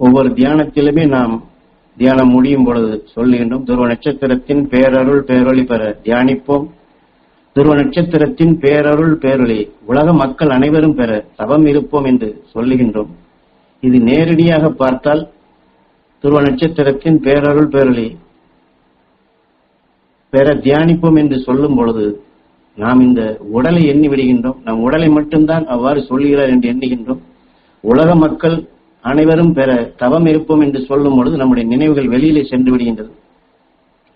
ஒவ்வொரு தியானத்திலுமே நாம் தியானம் முடியும் பொழுது சொல்லுகின்றோம் துருவ நட்சத்திரத்தின் பேரருள் பேரொளி பெற தியானிப்போம். துருவ நட்சத்திரத்தின் பேரருள் பேரொளி உலக மக்கள் அனைவரும் பெற தவம் இருப்போம் என்று சொல்லுகின்றோம். இது நேரடியாக பார்த்தால் துருவ நட்சத்திரத்தின் பேரருள் பேரொளி பெற தியானிப்போம் என்று சொல்லும் பொழுது நாம் இந்த உடலை எண்ணி விடுகின்றோம். நம் உடலை மட்டும்தான் அவ்வாறு சொல்லுகிறார் என்று எண்ணுகின்றோம். உலக மக்கள் அனைவரும் பெற தவம் இருப்போம் என்று சொல்லும் பொழுது நம்முடைய நினைவுகள் வெளியிலே சென்று விடுகின்றது.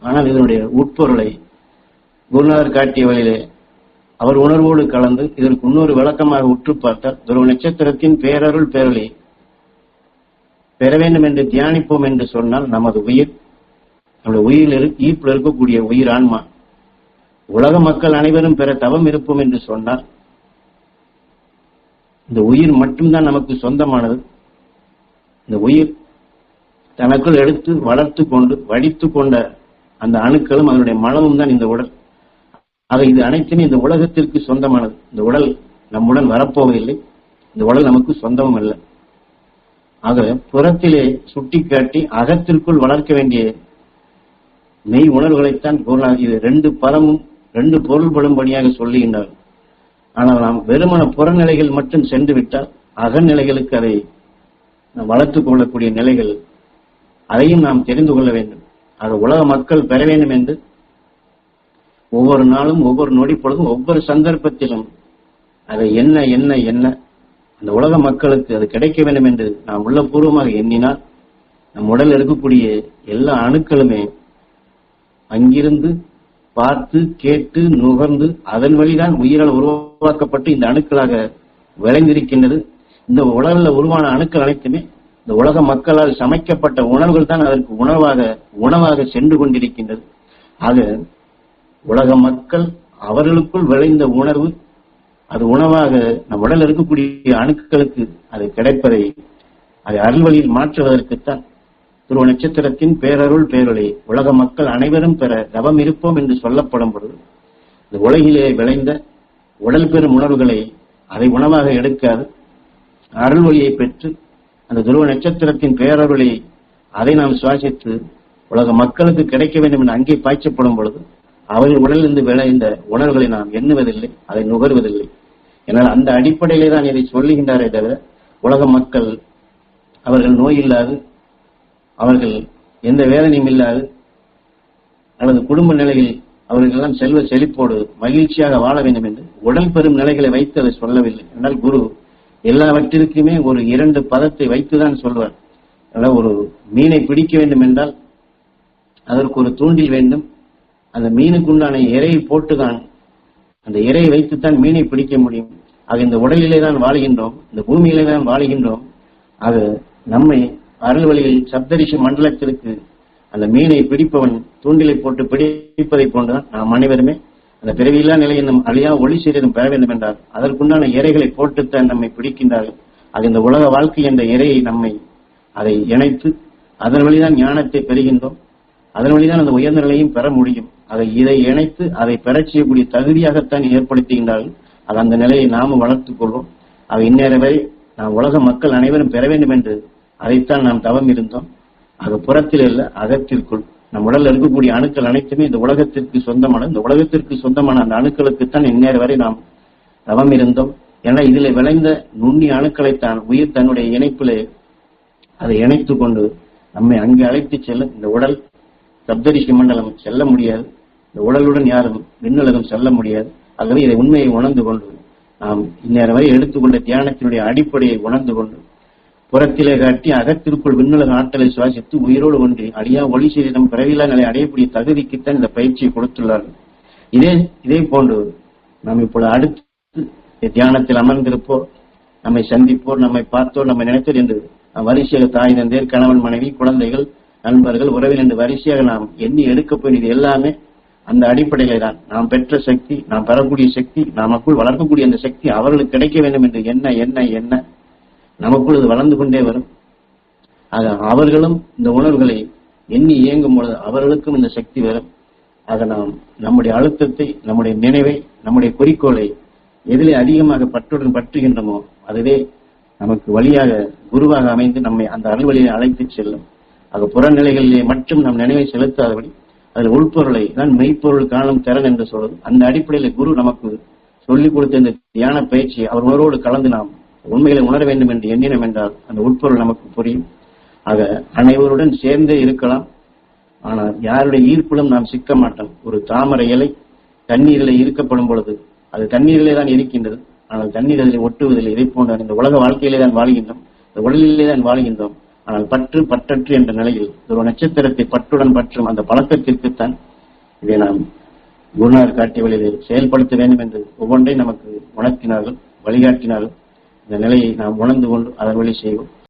ஆனால் இதனுடைய உட்பொருளை குருநாதர் காட்டிய வழியிலே அவர் உணர்வோடு கலந்து இதற்கு இன்னொரு விளக்கமாக உற்று பார்த்தால் துருவ நட்சத்திரத்தின் பேரருள் பேரொளி பெற வேண்டும் என்று தியானிப்போம் என்று சொன்னால் நமது உயிர் நம்முடைய உயிரில் இரு- ஈர்ப்பில் இருக்கக்கூடிய உயிர் ஆன்மா. உலக மக்கள் அனைவரும் பெற தவம் இருப்போம் என்று சொன்னால் இந்த உயிர் மட்டும்தான் நமக்கு சொந்தமானது. இந்த உயிர் தனக்குள் எடுத்து வளர்த்து கொண்டு வடித்து கொண்ட அந்த அணுக்களும் அதனுடைய மனமும் தான் இந்த உடல். ஆக இது அனைத்துமே இந்த உலகத்திற்கு சொந்தமானது. இந்த உடல் நம்முடன் வரப்போவதில்லை. இந்த உடல் நமக்கு சொந்தமும் அல்ல. ஆக புறத்திலே சுட்டி காட்டி அகத்திற்குள் வளர்க்க வேண்டிய மெய் உணர்வுகளைத்தான் பொருளாக இது ரெண்டு பதமும் ரெண்டு பொருள்படும்படியாக சொல்லுகின்றார் ஆனால் நாம் வெறுமன புறநிலைகள் மட்டும் சென்று விட்டால் அகநிலைகளுக்கு அதை நாம் வளர்த்துக் கொள்ளக்கூடிய நிலைகள் அதையும் நாம் தெரிந்து கொள்ள வேண்டும். ஆக உலக மக்கள் பெற வேண்டும் என்று ஒவ்வொரு நாளும் ஒவ்வொரு நொடி பொழுதும் ஒவ்வொரு சந்தர்ப்பத்திலும் அதை என்ன என்ன என்ன அந்த உலக மக்களுக்கு அது கிடைக்க வேண்டும் என்று நாம் உள்ளபூர்வமாக எண்ணினால் நம் உடல் இருக்கக்கூடிய எல்லா அணுக்களுமே அங்கிருந்து பார்த்து கேட்டு நுகர்ந்து அதன் வழிதான் உயிரால் உருவாக்கப்பட்டு இந்த அணுக்களாக விளைந்திருக்கின்றது. இந்த உலகில் உருவான அணுக்கள் அனைத்துமே இந்த உலக மக்களால் சமைக்கப்பட்ட உணவுகள் தான் அதற்கு உணவாக உணவாக சென்று கொண்டிருக்கின்றது. ஆக உலக மக்கள் அவர்களுக்குள் விளைந்த உணர்வு. அது உணவாக நம் உடல் இருக்கக்கூடிய அணுக்களுக்கு அது கிடைப்பதை அதை அருள்வழியில் மாற்றுவதற்குத்தான் துருவ நட்சத்திரத்தின் பேரருள் பேரொளி உலக மக்கள் அனைவரும் பெற தவம் இருப்போம் என்று சொல்லப்படும் பொழுது இந்த உலகிலே விளைந்த உடல் பெறும் உணர்வுகளை அதை உணவாக எடுக்காது. அருள் பெற்று அந்த துருவ நட்சத்திரத்தின் பேரருளை அதை நாம் சுவாசித்து உலக மக்களுக்கு கிடைக்க வேண்டும் என்று அங்கே பாய்ச்சப்படும் பொழுது அவர்கள் உடலிருந்து விளைந்த உணர்வுகளை நாம் எண்ணுவதில்லை அதை நுகர்வதில்லை. என்னால் அந்த அடிப்படையிலே தான் இதை சொல்லுகின்றாரே தவிர உலக மக்கள் அவர்கள் நோய் இல்லாது அவர்கள் எந்த வேதனையும் இல்லாது அல்லது குடும்ப நிலையில் அவர்கள் எல்லாம் செல்வ செழிப்போடு மகிழ்ச்சியாக வாழ வேண்டும் என்று உடல் பெறும் நிலைகளை வைத்து அதை சொல்லவில்லை. என்றால் குரு எல்லாவற்றிற்குமே ஒரு இரண்டு பதத்தை வைத்துதான் சொல்வார். அதாவது ஒரு மீனை பிடிக்க வேண்டும் என்றால் அதற்கு ஒரு தூண்டில் வேண்டும். அந்த மீனுக்குண்டான இறையை போட்டுதான் அந்த இறையை வைத்துத்தான் மீனை பிடிக்க முடியும். ஆக இந்த உடலிலே தான் வாழுகின்றோம் இந்த பூமியிலே தான் வாழுகின்றோம். அது நம்மை அருள் வழியில் சப்தரிஷி மண்டலத்திற்கு அந்த மீனை பிடிப்பவன் தூண்டிலை போட்டு பிடிப்பதை போன்றுதான் நாம் அனைவருமே அந்த பிறவியில்லா நிலையை நம் அழியா ஒளி சீரனும் பெற வேண்டும் என்றால் அதற்குண்டான இறைகளை போட்டுத்தான் நம்மை பிடிக்கின்றார்கள். அது இந்த உலக வாழ்க்கை என்ற இறையை நம்மை அதை இணைத்து அதன் வழிதான் ஞானத்தை பெறுகின்றோம். அதன் வழிதான் அந்த உயர்ந்த நிலையும் பெற முடியும். அதை இதை இணைத்து அதை பெறச் செய்யக்கூடிய தகுதியாகத்தான் ஏற்படுத்துகின்றார்கள். அது அந்த நிலையை நாமும் வளர்த்துக் கொள்வோம். அவை இந்நேர வரை நாம் உலக மக்கள் அனைவரும் பெற வேண்டும் என்று அதைத்தான் நாம் தவம் இருந்தோம். அது புறத்தில் அல்ல அகத்திற்குள். நம் உடல்ல இருக்கக்கூடிய அணுக்கள் அனைத்துமே இந்த உலகத்திற்கு சொந்தமான இந்த உலகத்திற்கு சொந்தமான அந்த அணுக்களுக்குத்தான் இந்நேர வரை நாம் தவம் இருந்தோம். ஏன்னா இதில் விளைந்த நுண்ணிய அணுக்களைத்தான் உயிர் தன்னுடைய இணைப்பிலே அதை இணைத்து கொண்டு நம்மை அங்கே அழைத்து செல்ல இந்த உடல் சப்தரிஷி மண்டலம் செல்ல முடியாது. இந்த உடலுடன் யாரும் விண்ணுலகம் செல்ல முடியாது. ஆகவே இதை உண்மையை உணர்ந்து கொண்டு நாம் இந்நேரம் வரை எடுத்துக்கொண்ட தியானத்தினுடைய அடிப்படையை உணர்ந்து கொண்டு புறத்திலே காட்டி அகத்திற்குள் விண்ணுலக ஆற்றலை சுவாசித்து உயிரோடு ஒன்றி அழியா ஒளி சீரிடம் பிறவிலா நிலை அடையக்கூடிய தகுதிக்குத்தான் இந்த பயிற்சியை கொடுத்துள்ளார்கள். இதே இதே போன்று நாம் இப்பொழுது அடுத்து தியானத்தில் அமர்ந்திருப்போ நம்மை சந்திப்போர் நம்மை பார்த்தோர் நம்மை நினைத்தோர் என்று வரிசையாக தாய் தந்தையர் கணவன் மனைவி குழந்தைகள் நண்பர்கள் உறவில் என்று வரிசையாக நாம் எண்ணி எடுக்க போகிறது எல்லாமே அந்த அடிப்படையில தான். நாம் பெற்ற சக்தி நாம் பெறக்கூடிய சக்தி நமக்குள் வளர்க்கக்கூடிய அந்த சக்தி அவர்களுக்கு கிடைக்க வேண்டும் என்று என்ன என்ன என்ன நமக்குள் இது வளர்ந்து கொண்டே வரும். ஆக அவர்களும் இந்த உணர்வுகளை எண்ணி இயங்கும் பொழுது அவர்களுக்கும் இந்த சக்தி வரும். ஆக நாம் நம்முடைய அழுத்தத்தை நம்முடைய நினைவை நம்முடைய குறிக்கோளை எதிலே அதிகமாக பற்றுடன் பற்றுகின்றோமோ அதுவே நமக்கு வழியாக குருவாக அமைந்து நம்மை அந்த அருள்வழியை அழைத்து செல்லும். ஆக புறநிலைகளிலே மட்டும் நம் நினைவை செலுத்தாதபடி அதில் உள்பொருளை தான் மெய்ப்பொருள் காணும் திறன் என்று சொல்வது அந்த அடிப்படையில் குரு நமக்கு சொல்லிக் கொடுத்த இந்த தியான பயிற்சி அவர்களோடு கலந்து நாம் உண்மைகளை உணர வேண்டும் என்று எண்ணினோம் என்றால் அந்த உட்பொருள் நமக்கு புரியும். ஆக அனைவருடன் சேர்ந்தே இருக்கலாம். ஆனால் யாருடைய ஈர்ப்பிலும் நாம் சிக்க மாட்டோம். ஒரு தாமரை இலை தண்ணீரில் ஈர்க்கப்படும் பொழுது அது தண்ணீரிலே தான் இருக்கின்றது. ஆனால் தண்ணீர் அதில் ஒட்டுவதில்லை. இதை போன்ற இந்த உலக வாழ்க்கையிலே தான் வாழ்கின்றோம். இந்த உடலிலே தான் வாழ்கின்றோம். ஆனால் பற்று பற்றற்று என்ற நிலையில் ஒரு நட்சத்திரத்தை பற்றுடன் பற்றும் அந்த பழக்கத்திற்குத்தான் இதை நாம் குருநாதர் காட்டிய வழியில் செயல்படுத்த வேண்டும் என்று ஒவ்வொன்றை நமக்கு உணர்த்தினார்கள் வழிகாட்டினார்கள். இந்த நிலையை நாம் உணர்ந்து கொண்டு அதன் வழி செய்வோம்.